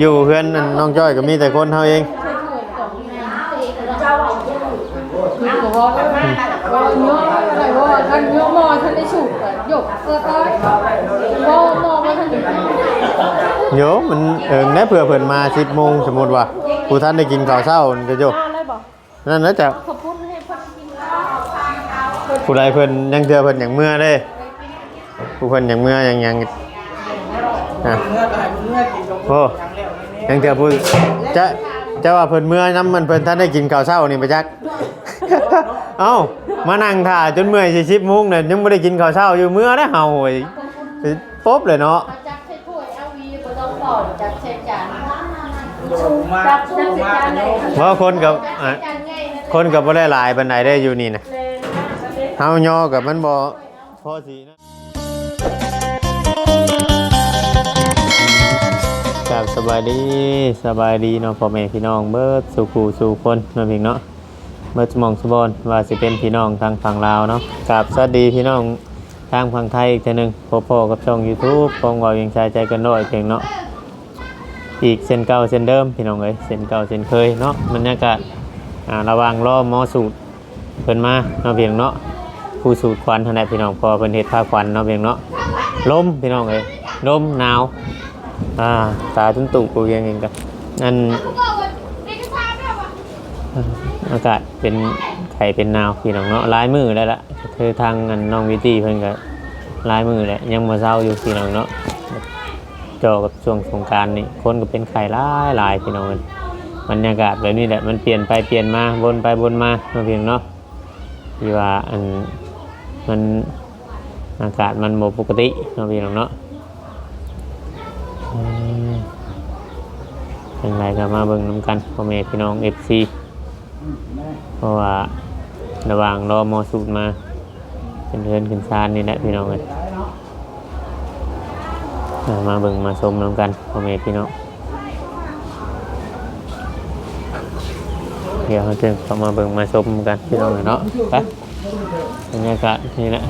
อยู่เพื่อนน้องจ้อยก็มีแต่คนเฮาเองนั่งบอกว่าว่าโยมอะไรว่าท่านโยมมอท่านได้ฉุกอะหยกเออต้อยโมมอว่าท่านอยู่โยมันเอิงได้เผื่อเพิ่นมา10โมงสมมติว่าผู้ท่านได้กินข้าวเช้าก็โยอ่านได้บอกนั่นนะจ๊ะผู้ใดเพิ่นยังเทื่อเพิ่นอย่างเมื่อเด้ผู้เพิ่นอย่างเมื่อยังยังอะเมื่อไหร่เมื่อกินกับโอ้ ยังเทื่อผู้จะจะว่าเพิ่นเมื่อนํมันเพิ่นท่านได้กินข้าวเช้านี่ไปจัก เอ้ามานั่งท่าจนเมื่อยสิ10โมงเนี่ยยังบ่ได้กินข้าวเช้าอยู่เมื่อได้เฮาโอ้ยไปป๊บเลยเนาะ จับใช้ถ้วยเอาวีบ่ต้องปอกจับใช้จานสูงมากจับสูจับงใช้มากจานกันเลโยยมเพราะคนกับอะจานง่ายนะคนกับบ่ได้หลายปานใดได้อยู่นี่นะเลยเฮาย่อกับมันบ่พอสีนะ กับสบายดีสบายดีเนาะพ่อแม่พี่น้องเบิดสู่คู่สู่คนเนาะพี่เนาะเบิดสมองสบอนว่าสิเป็นพี่น้องทางฝั่งลาวเนาะกับสวัสดีพี่น้องทางฝั่งไทยอีกเทื่อหนึงพบพ่อกับช่อง YouTube ปองเว่ายังชายใจกันน้อยเพียงเนาะอีกเส้นเก่าเส้นเดิมพี่น้องเอ้ยเส้นเก่าเส้นเคยเนาะบรรยากาศอ่าระว่างรอหมอสูตรเพิ่นมาเนาะเพียงเนาะผู้สูดควันเท่านั้นพี่น้องพอเพิ่นเฮ็ดผ้าควันเนาะเพียงเนาะลมพี่น้องเอ้ยลมหนาว อ่า ตาถึงตุกกูยังเองกันนั่นอากาศเป็นไข่เป็นหนาวพี่น้องเนาะหลายมือแล้วล่ะคือทางอันน้องวิตี้เพิ่นก็หลายมือแล้วยังบ่เศร้าอยู่พี่น้องเนาะเจอกับช่วงสงกรารนี่คนก็เป็นไข่หลายหลายพี่น้องเอ้ยบรรยากาศแบบนี้แหละมันเปลี่ยนไปเปลี่ยนมาวนไปวนมาเนาะเพียงเนาะที่ว่าอันมันอากาศมันโมปกติเนาะพี่น้องเนาะ เป็นไรก็มาเบิ่งน้ำกันพ่อแม่พี่น้องเอฟซีเพราะว่าระหว่างรอมอสูตรมาเป็นเดือนขึ้นซานนี่แหละพี่น้องเลยมาเบิ่งมาชมน้ำกันพ่อแม่พี่น้องเดี๋ยวเราจะเข้ามาเบิ่งมาชมกันพี่น้องเลยเนาะไปบรรยากาศนี่แหละ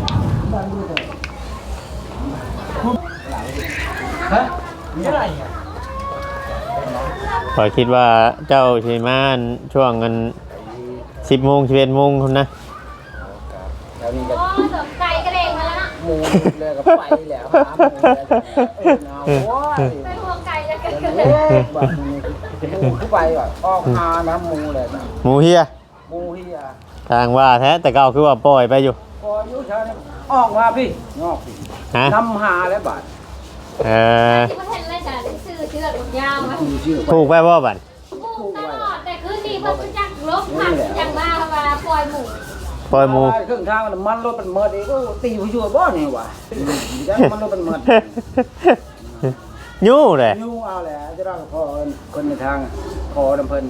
ฮะนี่อะไรอะ ขอยคิดว่าเจ้าชิมาช่วงเงินสิบโมงสิบเอ็ดโมงคนนะแล้วนี่ก็อ๋อสนใจกระเด้งมาแล้วนะหมูเลยก็ไปแล้วหาหมูแล้วเออเอาว้ายไปห่วงไก่จะกันเอ๊ะบ้านนี้หมูเข้าไปก่อนออกหาน้ำหมูเลยนะหมูเฮียหมูเฮียทางว่าแท้แต่เก่าคือว่าปล่อยไปอยู่พออายุเช้านี่ออกมาพี่งอกพี่ฮะน้ำหาแล้วบาทเออที่ประเทศอะไรจ้ะซื้อ เชือกยาวมามีชื่อถูกไปบ่บันพูดตลอดแต่คืนนี้มันจักลบผักจังบ้าเวลาปล่อยหมูปล่อยหมูเครื่องทางมันรถมันเมิดเองก็ตีหัวชั่วบ่เนี่ยวะยันมันรถมันเมิดยู่เลยยูเอาแหละจะได้พอคนในทางพอดำเพิ่น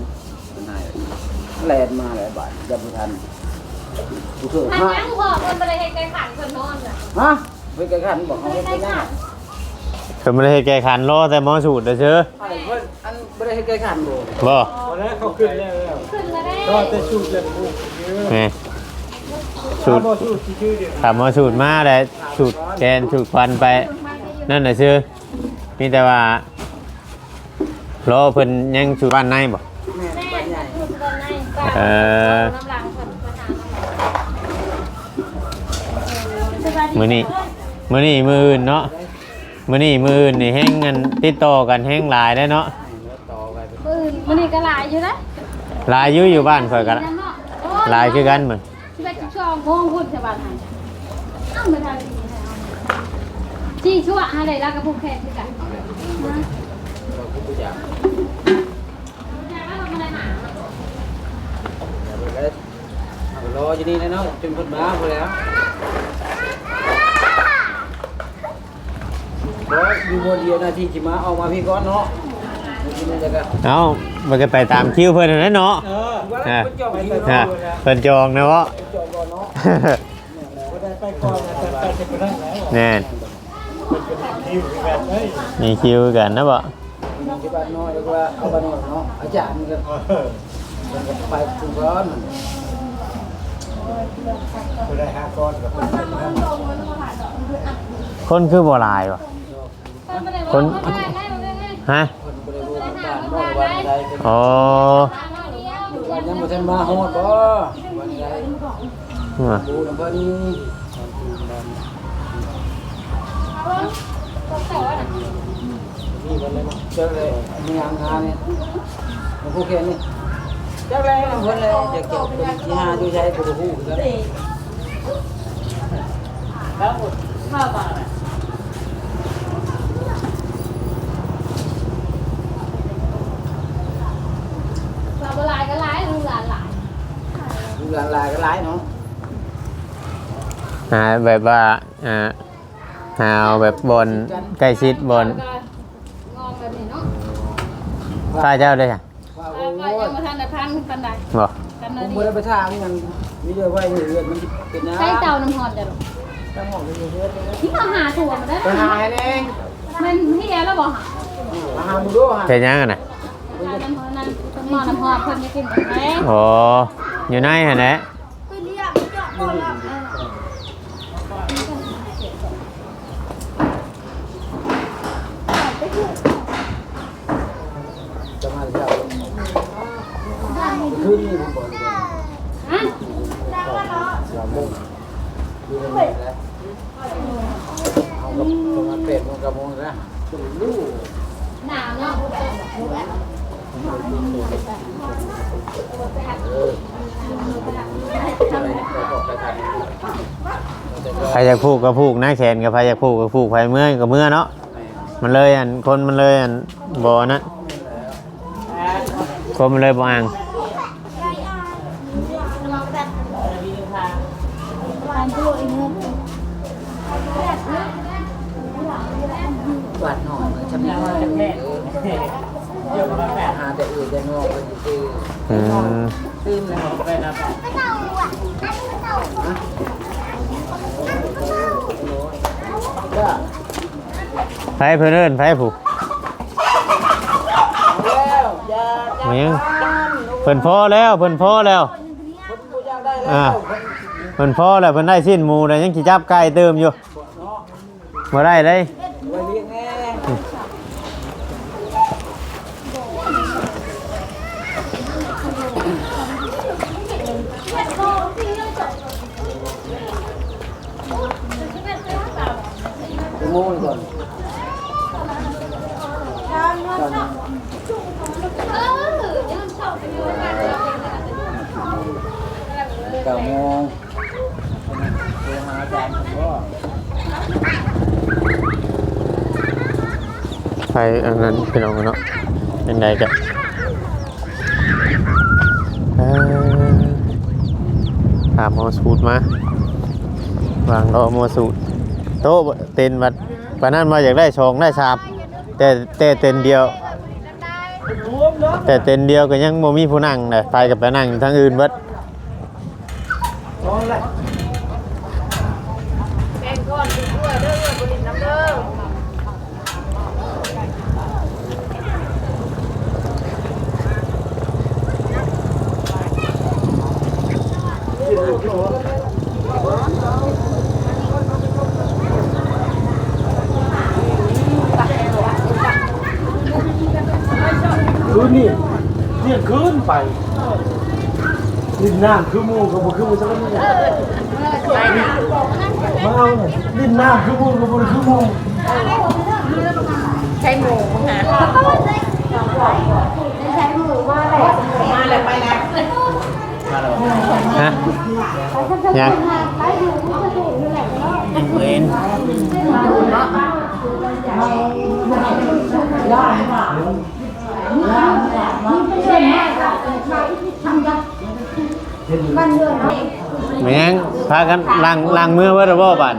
มันนายแลนมาหลายบาทจำไม่ทันกูเถื่อทันห้ายังพอคนไปเลยให้ไก่ขันคนนอนอะฮะไปไกลขันบอกเขาไม่ไม่ได้เป็นไก่ยังขัน คือไม่ได้ให้แก้ขันรอแต่หมอสูตรเด้อเชื่ออันเพิ่นอันไม่ได้ให้ไกลขันบ่บ่วันนั้นเขาขึ้นแล้วขึ้นมาได้ก็จะชูดเลยกูนี่สูตรบ่ชูดชื่อเดียวขับหมอสูตรมาได้สูตรแกนสูตรควันไป นั่นน่ะชื่อมีแต่ว่ารอเพิ่นยังสูตรบ้านในบ่แม่แม่บ้านใหญ่ขึ้นกันในบ้านเออน้ำลังคนมาทำมื้อนี้มื้อนี้มื้ออื่นเนาะ มื้อนี้มื้ออื่นนี่แฮงกันติดต่อกันแฮงหลายได้เนาะต่อไปปืนมันนี่ก็หลายอยู่นะหลายอยู่อยู่บ้านข่อยกันหลายคือกันเหมือนที่ไปช่วงโมงพุ่นชาวบ้านหันเอ้าไม่ทันที่ชั่วอะไรแล้วกับพวกแขกคือกันนะเราคุยอย่างแขกว่าทำอะไรหนารออยู่นี่นะเนาะจนคนมาพอแล้ว รออยู่บนเดียวนาทีจิมาออกมาพี่ก้อนเนาะทีนี้จะก็เอ้ามันก็ไปตามคิวเพิ่นนั่นแหละเนาะเออว่าคนจองคิวฮะเพิ่นจองนะวะ จองก่อนเนาะได้ไปก่อนแต่ไปจะไปได้แล้วแน่นคิวแบบเฮ้ยมีคิวกันนะบ่ที่บ้านน้อยแล้วก็เอาบ้านน้อยเนาะอาจารย์ก็ไปทุกร้อนได้ห้าก้อนกับคนคือบ่หลายวะ คนฮะคนบริโภคบ้านบ่วันใดเป็นอ๋อวันยังบ่ทันมาฮอดบ่วันใดว่ะดูน้ำเพิ่นนี่วันเลยเจอเลยมีงานงานนี่มันผู้เขียนนี่จักเลยน้ำเพิ่นเลยจะเก็บเป็นที่หาอยู่ใช้บ่ฮู้กันเราลายก็ลายลูกหลานหลาย ดู หลาลายก็หลายเนาะหาแบบว่าอ่าหาเอาแบบบอลใกล้ชิดบอลงอมแบบนี้เนาะข้าเจ้าเลยอะว่าโอ้ว่ายยังมาทันได้พันปันใดบอกกันผเลยมดีบ่ได้ไปทางมันมีเยอะไว้เรือนมันเป็นน้ำใช้เตาน้ำหอมจ้ะลูกตั้งหม้อไปอยู่เรือนที่มาหาถั่วมาได้ไปหาให้แน่มันเฮียแล้วบอกหามาหาหมูดูหาเป็นยังไงนะน้ำหอมนั่นหม้อน้ำหอมเพิ่นจะกินไหมอ๋อ อยู่ในฮะนะจะมาเช้าคืนนี้ผมบอกเลยอะสามโมงดูมันแล้วเอากับประมาณเป็ดโมงกับโมงนะลูกหนาวเนาะเออ อะไรไปบอกไปทันใครอยากผูกก็ผูกหน้าแขนกับใครอยากผูกก็ผูกใครเมื่อยก็เมื่อเนาะมันเลยอันคนมันเลยอันบอนะคนมันเลยบอ่างกวาดหน่อยชำนาญแน่หาแต่อื่นแต่งอกไปคืออืม ตื้มเลยขอบไปนะจ้าไฟเพื่อนเอินไฟผูกแล้วยามาเพิ่นพอแล้วเพิ่นพอแล้วคนกูอยากได้แล้วอ่าเพิ่นพอแล้วเพิ่นได้สิ้นหมูแล้วยังสิจับไก่เติมอยู่เนาะบ่ได้เลย ไว้เลี้ยงแน่ไป โม่ก่อนก่อนเก้าโมงไปหาอาจารย์ผมก็ไฟอันนั้นพี่น้องเนาะเป็นไดกะเอ่อถามมอสูตรมาวางรอมอสูตร โต๊ะเต็นบัดปานนั้นมาอยากได้ชองได้สามแต่แต่เต็นเดียว แต่เต็นเดียวก็ยังบ่มีผู้นั่งเลยไปกับไปนั่งอยู่ทางอื่นเบิดนอนเลย คืนนี่เรียกคืน ไปลิ้นน้ำคือหมูกับบ่คือหมูสักนิดมาเอาหน่อยลิ้นน้ำคือหมูกับบ่คือหมูใช้หมูมึงหามาเลยไปแล้วฮะยังเวนไม่ยังพากันล้างล้างมือไว้หรือเปล่าบัด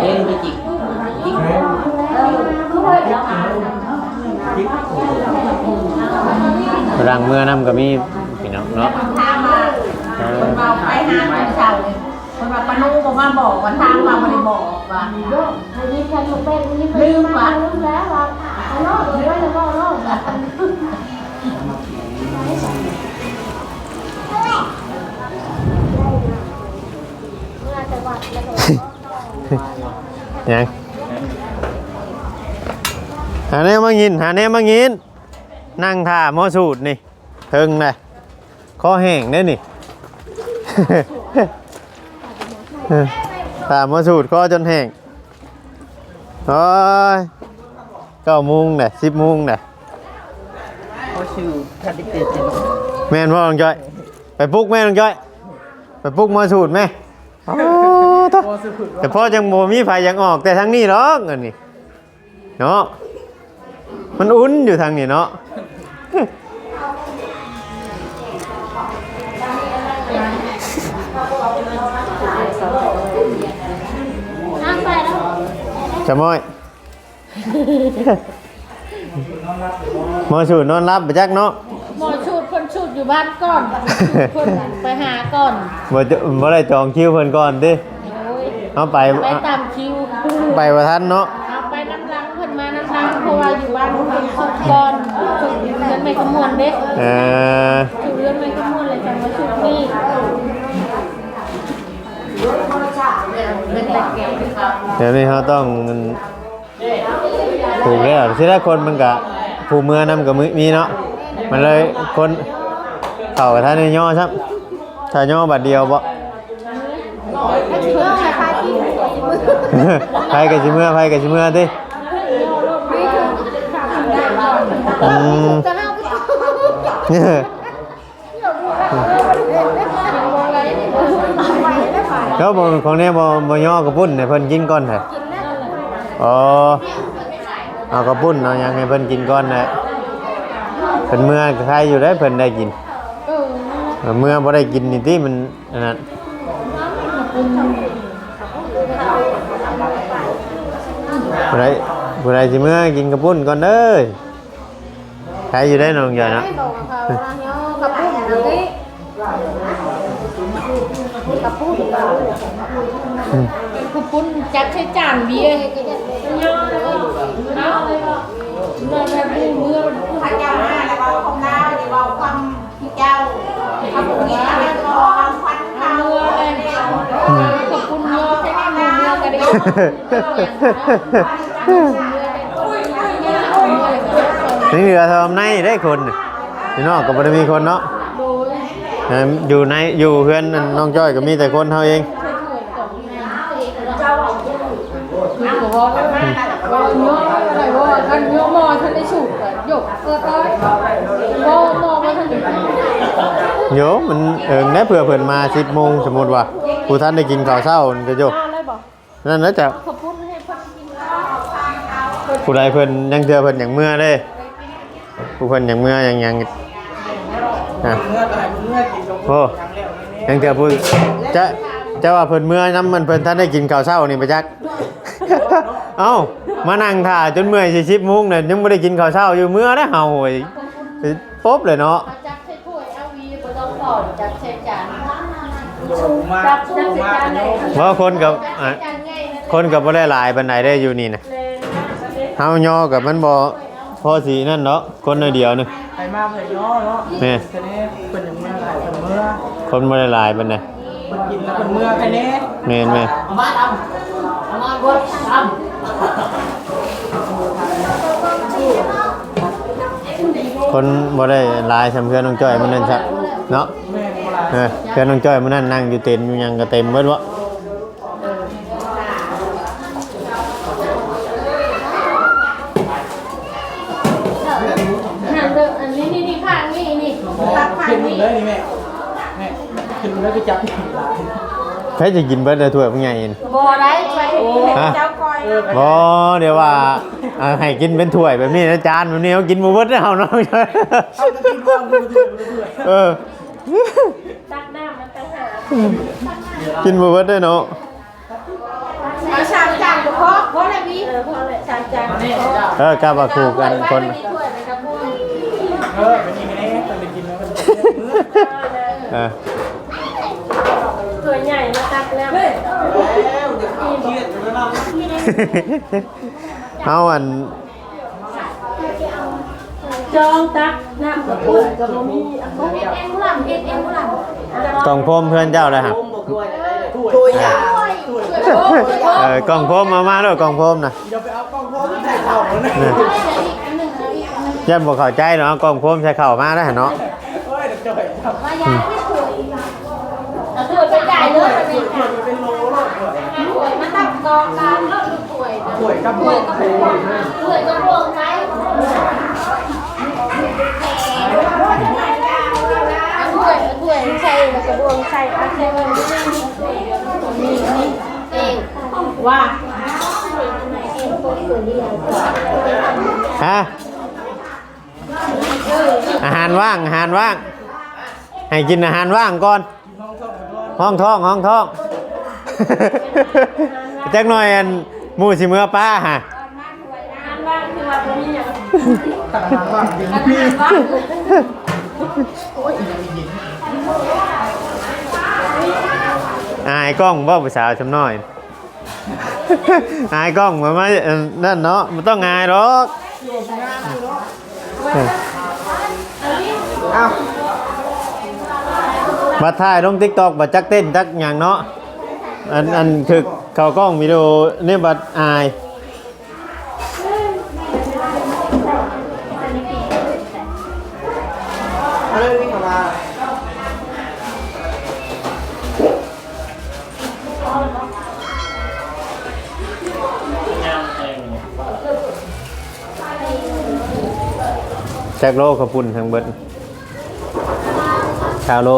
เอ้ยไม่จิกจิกล้างมือน้ำก็มีพี่น้องเนาะทางมาคนเมาไปหาคนเช่าเลยคนมาปนุบอกมาบอกว่าทางมาไม่ได้บอกว่าลืมว่ะยังหาแนวมากินหาแนวมากิน นั่งท่าหมอสูตรนี่เทิงเลยคอแห้งเด้นี่ ท่าหมอสูตรคอจนแห้งโอ้ย เก้าโมงเด้สิบโมงเด้เขาชื่อทันดิเตจแม่นพ่อน้องจ้อย ไปปลุกแม่น้องจ้อย ไปปลุกหมอสูตรแม่โอ้ตะแต่พ่อจังโมมีไฟยังออกแต่ทางนี้หรอกเงินนี่เนาะมันอุ่นอยู่ทางนี้เนาะน้ำไปแล้วจะม้อย หมอสูตรนอนรับไปจักเนาะหมอชุดคนชุดอยู่บ้านก่อนคนไปหาก่อนบ่จะบ่ได้จองคิวเพิ่นก่อนติโอ้ยเอาไปไปตามคิวไปบ่ทันเนาะเอาไปน้ำล้างเพิ่นมาน้ำล้างเพราะว่าอยู่บ้านคนชุดก่อนชุดเรือนไม่ขมวนเด้เออชุดเรือนไม่ขมวนเลยจังมาชุดนี่เดี๋ยวนี้เขาต้อง ผูกแล้วที่แรกคนมันก็ผูกมือนำกับมือมีเนาะมันเลยคนเข้ากับท่านย่อซับถ้าย่อบัดเดียวบ่ไผกับสิเมื่อไผกับสิเมื่อติอืมเขาบอกของเนี้ยบ่บ่ย่อกระปุ้นให้เพิ่นกินก่อนแท้อ๋อ เอากระปุ้นเอาหยังให้เพิ่นกินก่อนแหละเพิ่นเมื่อก็ใครอยู่ได้เพิ่นได้กินเออเมื่อบ่ได้กินนี่ติมันอันนั้นผู้ใดผู้ใดสิเมื่อกินกระปุ้นก่อนเด้อใครอยู่ได้น้องใหญ่เนาะให้บอกเขาว่าเนาะกระปุ้นเดี๋ยวนี้กระปุ้นกระปุ้นจัดใช้จานเบียร์เนาะเลย เนาะเลยเมื่อแบบนี้เมื่อพระเจ้ามาแล้วบอกของเราเดี๋ยวบอกความพี่เจ้าทำบุญนี้แล้วก็ควันเขาเมื่อเลยกระปุ้นเนาะใช้เมื่อเมื่อกันเด้นี่เหลือทำในได้คนน่ะอยู่นอกก็บ่ได้มีคนเนาะอยู่ในอยู่เพื่อนน้องจ้อยก็มีแต่คนเฮาเองคือบอกว่าว่าเนาะอะไรว่าท่านเนาะมอ ท่านได้ฉุกอะหยกเออต้อยมอมอว่าท่านได้ฉุกโยมันเอิงได้เผื่อเพิ่นมา10โมงสมมุติว่าผู้ท่านได้กินข้าวเช้ามันก็โยอ่าเลยบอกนั่นแล้วจะขอบคุณให้เพิ่นกินผู้ใดเพิ่นยังเทื่อเพิ่นอย่างเมื่อเด้ผู้เพิ่นอย่างเมื่ออย่างหยังอะเมื่อก็ให้เมื่อกินกับโอ้ยังเทื่อผู้จะจะว่าเพิ่นเมื่อนํมันเพิ่นท่านได้กินข้าวเช้านี่ไปจัก เอ้ามานั่งท่าจนเมื่อยสิ10โมงเนี่ยยังบ่ได้กินข้าวเช้าอยู่เมื่อได้เฮาโอ้ยไปป๊บเลยเนาะมาจับใส่ถ้วยเอาวีบ่ต้องสอนจับใส่จานมาจับจับใส่มาจานโยเลยเพราะคนกับอะจานง่ายนะคนกับบ่ได้หลายปานใดได้อยู่นี่นะเฮาย่อกับมันบ่พอสีนั่นเนาะคนน้อยเดียวนึงไปมาเผยย่อเนาะแม่ทีนี้เป็นอย่างเมื่อไหร่เป็นเมื่อคนบ่ได้หลายปานใด มันกินแล้วเป็นเมื่อแค่นี้แม่นแม่มาทำมาบดทคนบ่ได้หลายสำเพื่อนน้องจ้อยมันนั่นซะเนาะแม่โบราณเออเพื่อนน้องจ้อยมันนั่นนั่งอยู่เต็มอยู่หยังก็เต็มเบิดวะหันเด้ออันนี้นี่นี่ข้างนี่นี่ขึ้นหมดเลยนี่แม่แม่ ขึ้นหมดเลยก็จับหลายใครจะกินเบิดได้ถ้วยผู้ใหญ่นี่ำบ่ได้ไปฮะำเจ้าคอยบ่เดี๋ยวว่าเอาให้กินเป็นถ้วยแบบนี้นะจานแบบนี้เขากินบ่เบิดเด้อเฮาน้องจ้อยเอาจะกินความดูเถื่อนดูเถื่อนเออ ตักน้ำมันตั้งหากินบ่เบิดได้อเนาะเอาชามจานก็พอพอแล้วพี่เออพอเลยจานจานมาเนี่ยจ้าเออกลับมาคู่กันคนไม่ได้ถ้วยเลยครับพูดเออเป็นยังไงเนี่ยตอนไปกินแล้วมันเป็นเมื่อเอ อถ้วยใหญ่มาตักแล้วแล้วเดี๋ยวเขาเครียดอยู่แล้วเราเอาอันจองตักน้ำกับพูดกับบ่มีอะเขาเอ็นผู้หลังเอ็นเอ็นผู้หลังกล่องโฟมเพื่อนเจ้าเลยฮะถ้วยอะถ้วยเออกล่องโฟมมามาด้วยกล่องโฟมนะอย่าไปเอากล้องพร้อมใส่เข่าแล้วนะยันบอกเข้าใจเนาะกล่องโฟมใช้เข่ามาได้เนาะ เฮ้ยเดี๋ยวจ่อยจับ เอาถ้วยไป จ่วยถ้วยมันเป็นโลแล้วถ้วยมันตั้งกองกลางแล้วถ้วยถ้วยกับพวยกโลนะถ้วยก็พวงไหมปถ้วยถ้วยใส่แล้วก็บวงใส่อาใส่ไว้นี่นี่เองว่าฮะอาหารว่างอาหารว่าง ให้กินอาหารว่างก่อน ห้องท้องห้องท้องจักหน่อยอันหมูสิเมื่อป้าฮะบ้านคือว่าตรงนี้อย่างตักอาหารว่างกินอันนั้นบ้านอายกล้องบ่ภาษาวชำน้อย อายกล้องมามาเอิ่นนั่นเนาะมันต้องอายหรอกเอ้า มาถ่ายลงทิกตอกบัดจักเต้นจักอย่างเนาะ อันอันคือเขากล้องวิดีโอนี่บัดอาย เอาเลยวิ่งมาแจ็คโลขอบคุณทางเบิดชาวโล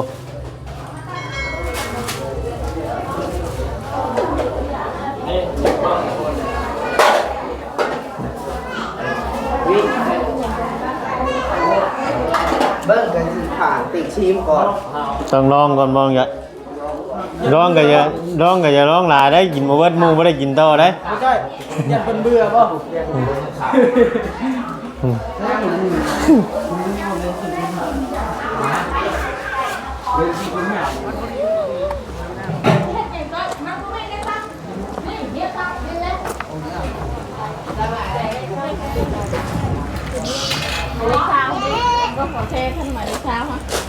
ชิมก่อนต้องลองก่อนมองอย่าร้องก็อย่าร้องก็อย่าร้องหลายได้กินมาเบิดหมูไม่ได้กินต่อได้ไม่ใช่อยันเป็นเบื่อป่ะก็ขอเทท่านหมายเลขเช้าฮะ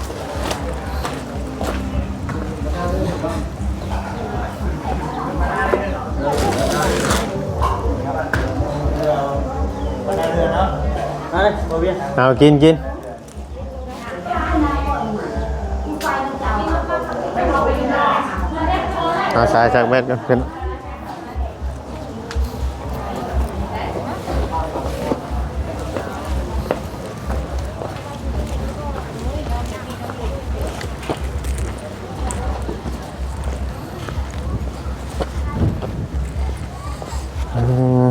เอาเลยโอเวียนเอากินกินเอาสายจากเม็ดกันขึ้นม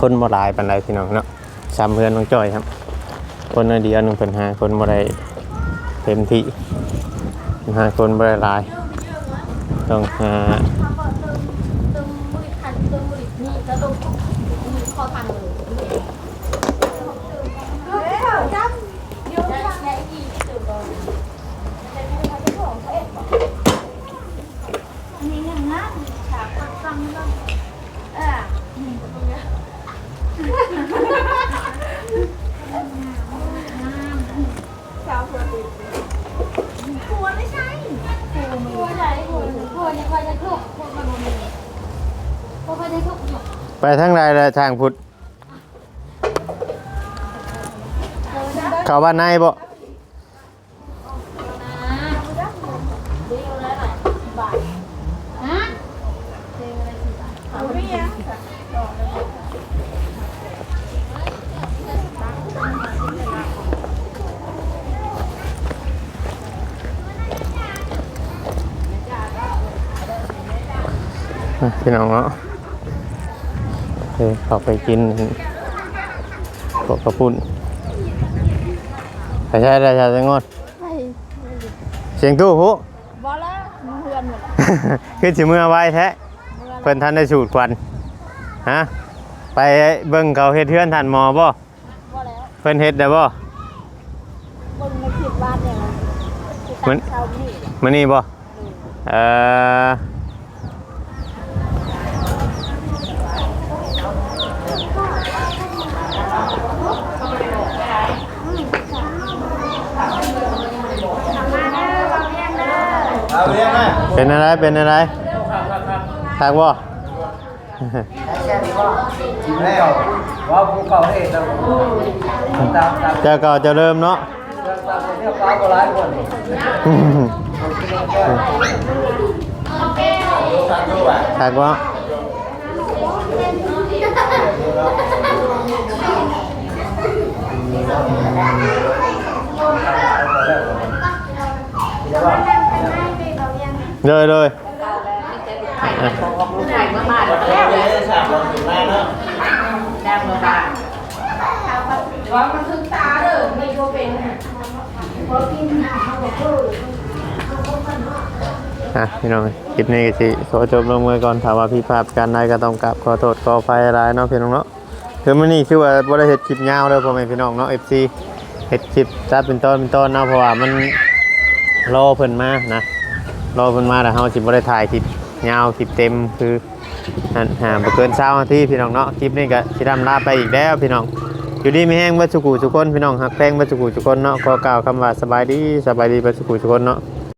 คนบ่หลายปานใดพี่น้องเนาะ ซ้ำเพื่อนน้องจ้อยครับ คนเดียวหนึ่งเป็นห้าคนบ่ได้เต็มที่ห้าคนบ่ได้หลาย ต้องหา ไปทางใดเลยทางพุทธเขาบ้านในบ่นะดีแล้วหน่อยบาทฮะไรสิบาทเอาไม่ยังอะพี่น้องเนาะ เออเข้าไปกินพวกกระปุ่นไปใช่ได้ใช่จะงดไอ้เสียงตู้ผู้บอแล้วมึงเฮือนหมดคือสิเมื่อไว้แท้เพิ่นท่านได้สูตรควันฮะไปเบิ่งเขาเฮ็ดเทือนท่านหมอบ่บอแล้วเพิ่นเฮ็ดได้บ่มึงมาคิดบ้านเนี่ยนะมันเช้านี่มื้อนี้บ่เอ่อ เป็นอะไร เป็นอะไรทางบ่ทีมแล้วว่าผู้เก่าเฮ็ดแล้ว ตามตามเจ้าเก่าเจ้าเริ่มเนาะตามเรียกฟ้าก็หลายคนางบ่เลยเลยว่ามันถึงตาเด้อมีโบเป็นอะพี่น้องคลิปนี้ก็สิขอจบลงไว้ก่อนถ้าว่าพี่ภาพการได้ก็ต้องกลับขอโทษขอไฟร้ายเนาะพี่น้องเนาะคือมื้อนี้คือว่าบ่ได้เฮ็ดคลิปยาวเด้อพ่อแม่พี่น้องเนาะ FC เฮ็ดคลิปจัดเป็นตอนเป็นตอนเนาะเพราะว่ามันรอเพิ่นมานะ รอเพิ่นมาแล้วเฮาสิบ่ได้ถ่ายคลิปยาวคลิปเต็มคือนั่นหาบ่เกิน20นาทีพี่น้องเนาะคลิปนี้ก็สิดำลาไปอีกแล้วพี่น้องอยู่ดีมีแห้งบัดสุกูทุกคนพี่น้องฮักแพงบัดสุกูทุกคนเนาะขอกล่าวคำว่าสบายดีสบายดีบัดสุกูทุกคนเนาะ